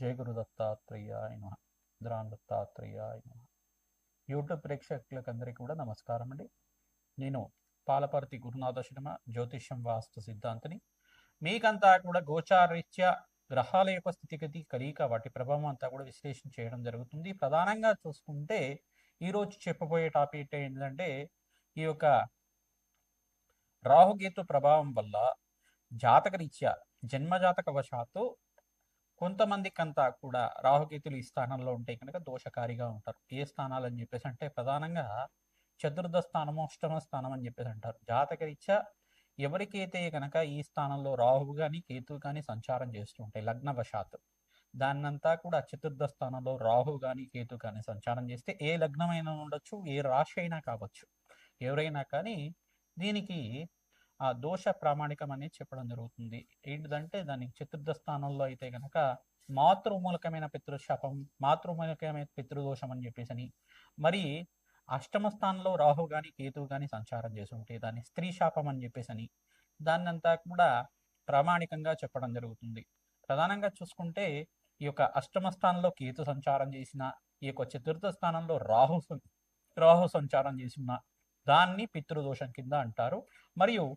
జయగురు దత్తాత్రేయ ఆయన నమ. ద్రాన్ ఆయన యూట్యూబ్ ప్రేక్షకులకందరికీ కూడా నమస్కారం అండి. నేను పాలపర్తి గురునాథ శర్మ జ్యోతిష్యం వాస్తు సిద్ధాంతిని. మీకంతా కూడా గోచారీత్యా గ్రహాల యొక్క స్థితిగతి కలియక వాటి ప్రభావం అంతా కూడా విశ్లేషణ చేయడం జరుగుతుంది. ప్రధానంగా చూసుకుంటే ఈరోజు చెప్పబోయే టాపిక్ ఏంటంటే ఈ యొక్క రాహుకేతు ప్రభావం వల్ల జాతకరీత్యా జన్మజాతక వశాత్తు కొంతమందికంతా కూడా రాహుకేతులు ఈ స్థానంలో ఉంటే కనుక దోషకారిగా ఉంటారు. ఏ స్థానాలు అని చెప్పేసి అంటే ప్రధానంగా చతుర్థ స్థానము అష్టమ స్థానం అని చెప్పేసి అంటారు. జాతకరీత్యా ఎవరికైతే కనుక ఈ స్థానంలో రాహువు కానీ కేతువు కానీ సంచారం చేస్తూ ఉంటాయి లగ్నవశాత్తు. దాన్నంతా కూడా చతుర్థ స్థానంలో రాహు కానీ కేతు కానీ సంచారం చేస్తే ఏ లగ్నమైనా ఉండొచ్చు ఏ రాశి అయినా కావచ్చు. ఎవరైనా కానీ దీనికి ఆ దోష ప్రామాణికం అనేది చెప్పడం జరుగుతుంది. ఏంటిదంటే దానికి చతుర్థ స్థానంలో అయితే కనుక మాతృమూలకమైన పితృశాపం మాతృమూలకమైన పితృదోషం అని చెప్పేసి అని మరి అష్టమ స్థానంలో రాహు కానీ కేతువు కానీ సంచారం చేసి ఉంటే దాన్ని స్త్రీ శాపం అని చెప్పేసి అని దాన్నంతా కూడా ప్రామాణికంగా చెప్పడం జరుగుతుంది. ప్రధానంగా చూసుకుంటే ఈ యొక్క అష్టమ స్థానంలో కేతు సంచారం చేసిన ఈ యొక్క చతుర్థ స్థానంలో రాహు సం- రాహు సంచారం చేసిన దాన్ని పితృదోషం కింద అంటారు. మరియు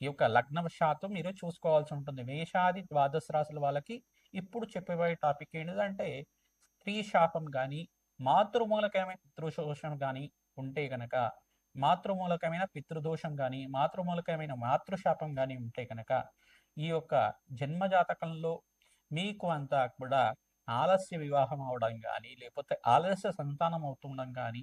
ఈ యొక్క లగ్నవశాత్తు మీరు చూసుకోవాల్సి ఉంటుంది. మేషాది ద్వాదశ రాశుల వాళ్ళకి ఇప్పుడు చెప్పబోయే టాపిక్ ఏంటంటే స్త్రీ శాపం కానీ మాతృమూలకమైన పితృదోషం కానీ ఉంటే గనక మాతృమూలకమైన పితృదోషం కానీ మాతృమూలకమైన మాతృశాపం కానీ ఉంటే కనుక ఈ యొక్క జన్మజాతకంలో మీకు అంతా కూడా ఆలస్య వివాహం అవడం కానీ లేకపోతే ఆలస్య సంతానం అవుతుండడం కానీ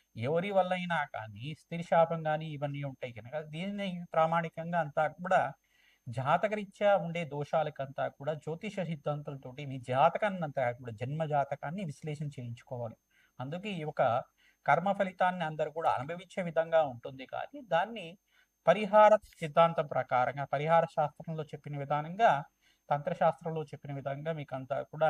ఎవరి వల్ల అయినా కానీ స్త్రీ శాపం కానీ ఇవన్నీ ఉంటాయి కనుక దీనిని ప్రామాణికంగా అంతా కూడా జాతకరీత్యా ఉండే దోషాలకంతా కూడా జ్యోతిష సిద్ధాంతాలతోటి మీ జాతకాన్ని అంతా కూడా జన్మ జాతకాన్ని విశ్లేషణ చేయించుకోవాలి. అందుకే ఈ ఒక కర్మ ఫలితాన్ని అందరూ కూడా అనుభవించే విధంగా ఉంటుంది కానీ దాన్ని పరిహార సిద్ధాంతం ప్రకారంగా పరిహార శాస్త్రంలో చెప్పిన విధానంగా తంత్రశాస్త్రంలో చెప్పిన విధంగా మీకు అంతా కూడా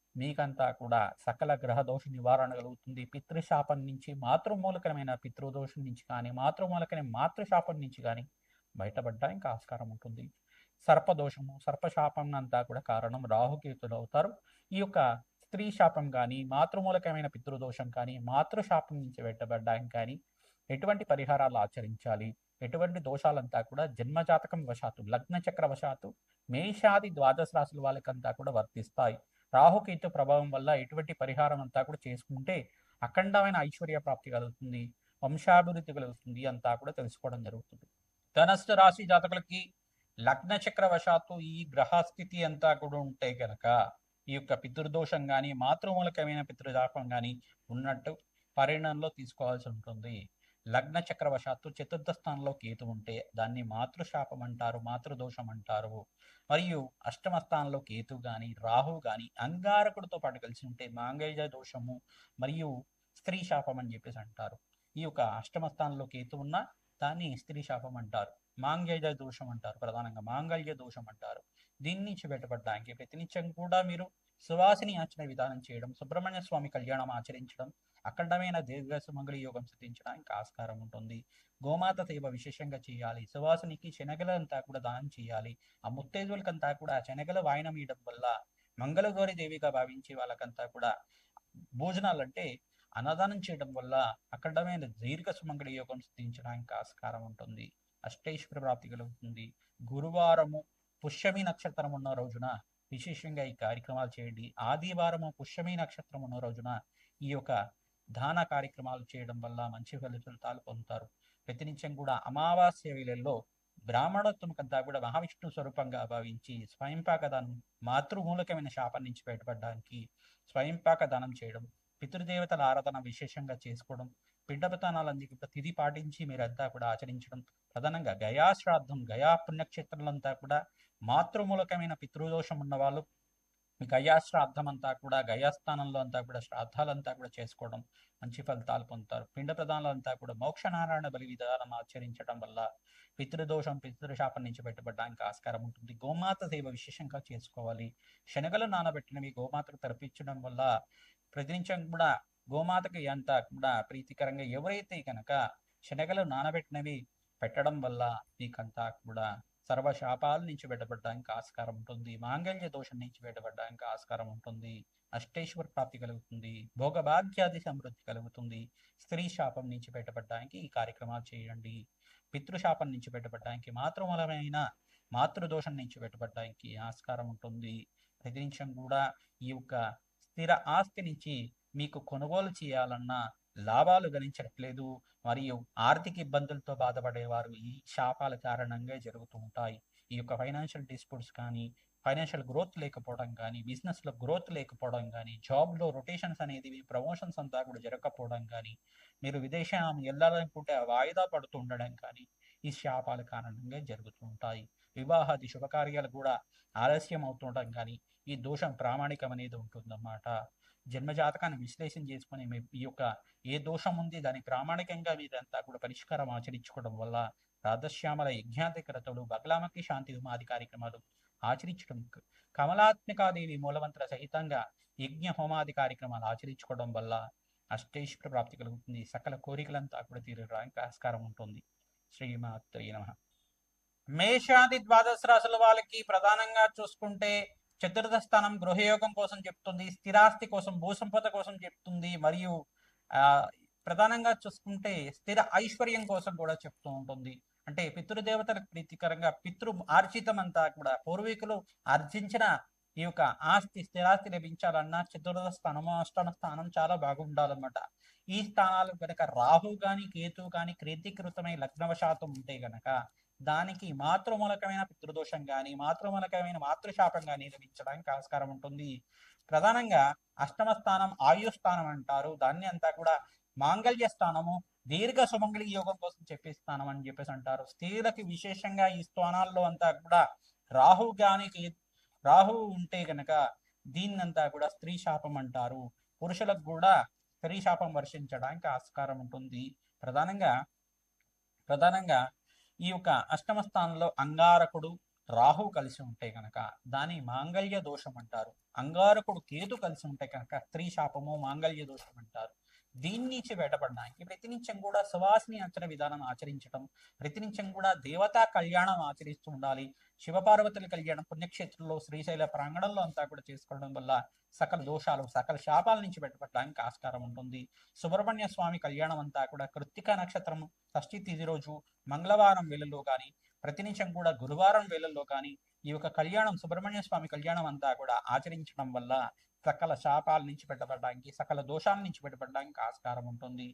మీకంతా కూడా సకల గ్రహ దోష నివారణ కలుగుతుంది. పితృశాపం నుంచి మాతృమూలకమైన పితృదోషం నుంచి కానీ మాతృమూలకమైన మాతృశాపం నుంచి కానీ బయటపడడానికి ఆస్కారం ఉంటుంది. సర్పదోషము సర్పశాపం అంతా కూడా కారణం రాహుకేతులు అవుతారు. ఈ యొక్క స్త్రీ శాపం కానీ మాతృమూలకమైన పితృదోషం కానీ మాతృశాపం నుంచి బయటపడడానికి కానీ ఎటువంటి పరిహారాలు ఆచరించాలి? ఎటువంటి దోషాలంతా కూడా జన్మజాతకం వశాత్తు లగ్న చక్ర వశాత్తు మేషాది ద్వాదశ రాశుల వాళ్ళకంతా కూడా వర్తిస్తాయి. రాహుకేతు ప్రభావం వల్ల ఎటువంటి పరిహారం అంతా కూడా చేసుకుంటే అఖండమైన ఐశ్వర్య ప్రాప్తి కలుగుతుంది వంశాభివృద్ధి కలుగుతుంది అంతా కూడా తెలుసుకోవడం జరుగుతుంది. ధనస్సు రాశి జాతకులకి లగ్న చక్ర వశాత్తు ఈ గ్రహస్థితి అంతా కూడా ఉంటే గనక ఈ యొక్క పితృదోషం కానీ మాతృమూలకమైన పితృజాపం కానీ ఉన్నట్టు పరిణామంలో తీసుకోవాల్సి ఉంటుంది. లగ్న చక్రవశాత్తు చతుర్థ స్థానంలో కేతు ఉంటే దాన్ని మాతృశాపం అంటారు మాతృదోషం అంటారు మరియు అష్టమ స్థానంలో కేతు గాని రాహు గాని అంగారకుడితో పాటు కలిసి ఉంటే మాంగళ్య దోషము మరియు స్త్రీ శాపం అని చెప్పేసి అంటారు. ఈ యొక్క అష్టమ స్థానంలో కేతు ఉన్న దాన్ని స్త్రీ శాపం అంటారు. మాంగళ్య దోషం అంటారు ప్రధానంగా మాంగళ్య దోషం అంటారు. దీని నుంచి బయటపడడానికి ప్రతినిత్యం కూడా మీరు సువాసిని ఆచరణ విధానం చేయడం సుబ్రహ్మణ్య స్వామి కళ్యాణం ఆచరించడం అఖండమైన దీర్ఘ సుమంగళి యోగం సిద్ధించడానికి ఆస్కారం ఉంటుంది. గోమాత సేవ విశేషంగా చేయాలి. సువాసనికి శనగలంతా కూడా దానం చేయాలి. ఆ ముత్తేజులకంతా కూడా శనగల వాయనం ఇవ్వడం వల్ల మంగళగౌరి దేవిగా భావించే వాళ్ళకంతా కూడా భోజనాలు అంటే అన్నదానం చేయడం వల్ల అఖండమైన దీర్ఘ సుమంగళి యోగం సిద్ధించడానికి ఆస్కారం ఉంటుంది. అష్టేశ్వర ప్రాప్తి కలుగుతుంది. గురువారము పుష్యమి నక్షత్రం ఉన్న రోజున విశేషంగా ఈ కార్యక్రమాలు చేయండి. ఆదివారము పుష్యమి నక్షత్రం ఉన్న రోజున ఈ యొక్క దాన కార్యక్రమాలు చేయడం వల్ల మంచి ఫలితాలు పొందుతారు. ప్రతినిత్యం కూడా అమావాస్య వేళల్లో బ్రాహ్మణోత్తమకంతా కూడా మహావిష్ణు స్వరూపంగా భావించి స్వయంపాక దానం మాతృమూలకమైన శాపం నుంచి బయటపడడానికి స్వయంపాక దానం చేయడం పితృదేవతల ఆరాధన విశేషంగా చేసుకోవడం పిండపతానాలన్నీ కూడా తిథి పాటించి మీరంతా కూడా ఆచరించడం ప్రధానంగా గయా శ్రాద్ధం గయా పుణ్యక్షేత్రాలంతా కూడా మాతృమూలకమైన పితృదోషం ఉన్న వాళ్ళు గయా శ్రాద్ధం అంతా కూడా గయాస్థానంలో అంతా కూడా శ్రాద్ధాలంతా కూడా చేసుకోవడం మంచి ఫలితాలు పొందుతారు. పిండ ప్రధానాలంతా కూడా మోక్షనారాయణ బలి విధానం ఆచరించడం వల్ల పితృదోషం పితృశాపం నుంచి పెట్టబడడానికి ఆస్కారం ఉంటుంది. గోమాత సేవ విశేషంగా చేసుకోవాలి. శనగలు నానబెట్టినవి గోమాతకు తర్పించడం వల్ల ప్రతినిత్యం కూడా గోమాతకి అంతా కూడా ప్రీతికరంగా ఎవరైతే కనుక శనగలు నానబెట్టినవి పెట్టడం వల్ల మీకంతా కూడా సర్వ శాపాల నుంచి బయటపడడానికి ఆస్కారం ఉంటుంది. మాంగళ్య దోషం నుంచి బయటపడడానికి ఆస్కారం ఉంటుంది. అష్టేశ్వర ప్రాప్తి కలుగుతుంది. భోగభాగ్యాది సమృద్ధి కలుగుతుంది. స్త్రీ శాపం నుంచి బయటపడడానికి ఈ కార్యక్రమాలు చేయండి. పితృశాపం నుంచి బయటపడడానికి మాతృమూలమైన మాతృదోషం నుంచి బయటపడడానికి ఆస్కారం ఉంటుంది. ప్రతి నిమిషం కూడా ఈ యొక్క స్థిర ఆస్తి నుంచి మీకు కొనుగోలు చేయాలన్నా లాభాలు గణించట్లేదు. మరియు ఆర్థిక ఇబ్బందులతో బాధపడేవారు ఈ శాపాల కారణంగా జరుగుతూ ఉంటాయి. ఈ యొక్క ఫైనాన్షియల్ డిస్ప్యూట్స్ కానీ ఫైనాన్షియల్ గ్రోత్ లేకపోవడం కానీ బిజినెస్లో గ్రోత్ లేకపోవడం కానీ జాబ్లో రొటేషన్స్ అనేది ప్రమోషన్స్ అంతా కూడా జరగకపోవడం కానీ మీరు విదేశం వెళ్ళాలనుకుంటే వాయిదా పడుతూ ఉండడం కానీ ఈ శాపాల కారణంగా జరుగుతూ ఉంటాయి. వివాహాది శుభకార్యాలు కూడా ఆలస్యం అవుతుండడం కానీ ఈ దోషం ప్రామాణికం అనేది ఉంటుందన్నమాట. జన్మజాతకాన్ని విశ్లేషణ చేసుకుని మీ ఈ యొక్క ఏ దోషం ఉంది దాని ప్రామాణికంగా మీరంతా కూడా పరిష్కారం ఆచరించుకోవడం వల్ల రాధశ్యామల యజ్ఞాధికరతలు బగలామకి శాంతి ఉమాది కార్యక్రమాలు ఆచరించడం కమలాత్మికాదేవి మూలమంత్ర సహితంగా యజ్ఞ హోమాది కార్యక్రమాలు ఆచరించుకోవడం వల్ల అష్టేశ్వర ప్రాప్తి కలుగుతుంది. సకల కోరికలంతా కూడా తీరడానికి ఆస్కారం ఉంటుంది. శ్రీమాత్రి నమ. మేషాది ద్వాదశ రాశుల వాళ్ళకి ప్రధానంగా చూసుకుంటే చతుర్థ స్థానం గృహయోగం కోసం చెప్తుంది స్థిరాస్తి కోసం భూసంపద కోసం చెప్తుంది మరియు ప్రధానంగా చూసుకుంటే స్థిర ఐశ్వర్యం కోసం కూడా చెప్తూ ఉంటుంది. అంటే పితృదేవతలకు ప్రీతికరంగా పితృ ఆర్జితం అంతా కూడా పూర్వీకులు ఆర్జించిన ఈ యొక్క ఆస్తి స్థిరాస్తి లభించాలన్నా చతుర్థ స్థానము అష్టమ స్థానం చాలా బాగుండాలన్నమాట. ఈ స్థానాలు కనుక రాహు కానీ కేతు కానీ క్రీతీకృతమై లగ్నవశాతం ఉంటే గనక దానికి మాతృమూలకమైన పితృదోషం కానీ మాతృమూలకమైన మాతృశాపం కానీ లభించడానికి ఆస్కారం ఉంటుంది. ప్రధానంగా అష్టమ స్థానం ఆయు స్థానం అంటారు. దాన్ని అంతా కూడా మాంగళ్య స్థానము దీర్ఘ సుమంగళి యోగం కోసం చెప్పే స్థానం అని చెప్పేసి అంటారు. స్త్రీలకి విశేషంగా ఈ స్థానాల్లో అంతా కూడా రాహు గానికి రాహు ఉంటే గనక దీన్నంతా కూడా స్త్రీ శాపం అంటారు. పురుషులకు కూడా స్త్రీ శాపం వర్షించడానికి ఆస్కారం ఉంటుంది. ప్రధానంగా ప్రధానంగా ఈ యొక్క అష్టమ స్థానంలో అంగారకుడు రాహు కలిసి ఉంటే గనక దాని మాంగళ్య దోషం అంటారు. అంగారకుడు కేతు కలిసి ఉంటే కనుక స్త్రీ శాపము మాంగళ్య దోషం అంటారు. దీని నుంచి బయటపడడానికి ప్రతినిత్యం కూడా సువాసిని ఆచరణ విధానం ఆచరించడం ప్రతినిత్యం కూడా దేవతా కళ్యాణం ఆచరిస్తూ ఉండాలి. శివపార్వతుల కళ్యాణం పుణ్యక్షేత్రంలో శ్రీశైల ప్రాంగణంలో అంతా కూడా చేసుకోవడం వల్ల సకల దోషాలు సకల శాపాల నుంచి బయటపడడానికి ఆస్కారం ఉంటుంది. సుబ్రహ్మణ్య స్వామి కళ్యాణం అంతా కూడా కృత్తిక నక్షత్రం షష్ఠి తిథి రోజు మంగళవారం వేళల్లో కానీ ప్రతినిత్యం కూడా గురువారం వేళల్లో కానీ ఈ యొక్క కళ్యాణం సుబ్రహ్మణ్య స్వామి కళ్యాణం అంతా కూడా ఆచరించడం వల్ల సకల శాపాల నుంచి పెట్టబడడానికి సకల దోషాల నుంచి పెట్టబడడానికి ఆస్కారం ఉంటుంది.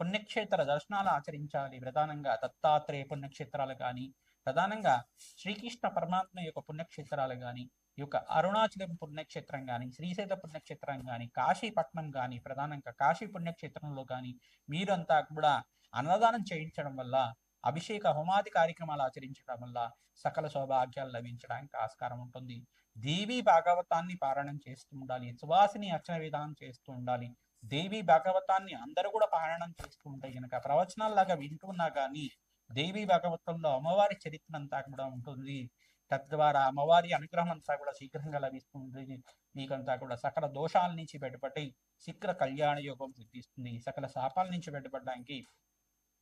పుణ్యక్షేత్ర దర్శనాలు ఆచరించాలి ప్రధానంగా. దత్తాత్రేయ పుణ్యక్షేత్రాలు కానీ ప్రధానంగా శ్రీకృష్ణ పరమాత్మ యొక్క పుణ్యక్షేత్రాలు కానీ ఈ యొక్క అరుణాచలం పుణ్యక్షేత్రం కానీ శ్రీశైల పుణ్యక్షేత్రం కానీ కాశీపట్నం కానీ ప్రధానంగా కాశీ పుణ్యక్షేత్రంలో కానీ మీరంతా కూడా అన్నదానం చేయించడం వల్ల అభిషేక హోమాది కార్యక్రమాలు ఆచరించడం వల్ల సకల సౌభాగ్యాలు లభించడానికి ఆస్కారం ఉంటుంది. దేవి భాగవతాన్ని పారాయణం చేస్తూ ఉండాలి. సువాసిని అర్చన విధానం చేస్తూ ఉండాలి. దేవి భాగవతాన్ని అందరూ కూడా పారాయణం చేస్తూ ఉంటే కనుక ప్రవచనాల్లాగా వింటున్నా కానీ దేవి భాగవతంలో అమ్మవారి చరిత్ర అంతా కూడా ఉంటుంది. తద్వారా అమ్మవారి అనుగ్రహం అంతా కూడా శీఘ్రంగా లభిస్తుంది మీకంతా కూడా సకల దోషాల నుంచి బయటపడి శీఘ్ర కళ్యాణ యోగం సిద్ధిస్తుంది. సకల శాపాల నుంచి బయటపడడానికి